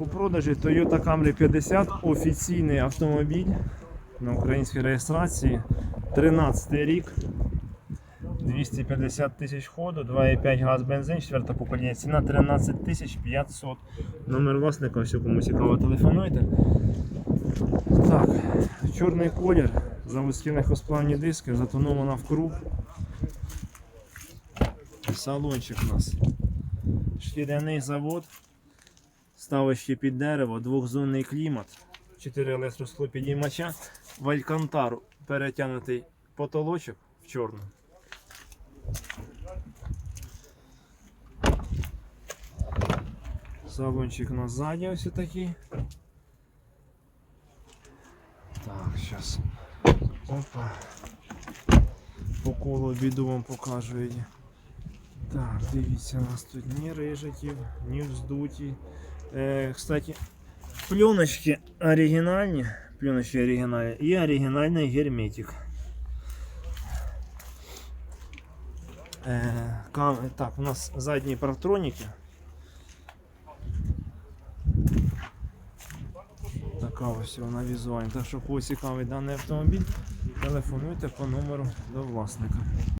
у продажі Toyota Camry 50, офіційний автомобіль на українській реєстрації. 13 рік. 250 тисяч ходу, 2,5 газ бензин, четверте покоління. Ціна 13 тисяч 500. Номер власника, все кому цікаво, телефонуйте. Так, чорний колір, заводські легкосплавні диски, затонована в круг. Салончик у нас. Шкіряний завод. Ставище під дерево, двохзонний клімат, 4 електросклопідіймача, в Алькантару перетягнутий потолочок в чорну. Салончик ззаді ось такий. Так, зараз. Опа. По колу обіду вам покажу її. Так, дивіться, у нас тут ні рижиків, ні вздуті. Е, кстати, пленочки оригінальні. Пленочки оригінальні. І оригінальний герметик. Е, так, у нас задні партроніки. Така ось вона візуальна. Так що кого цікавий даний автомобіль, телефонуйте по номеру до власника.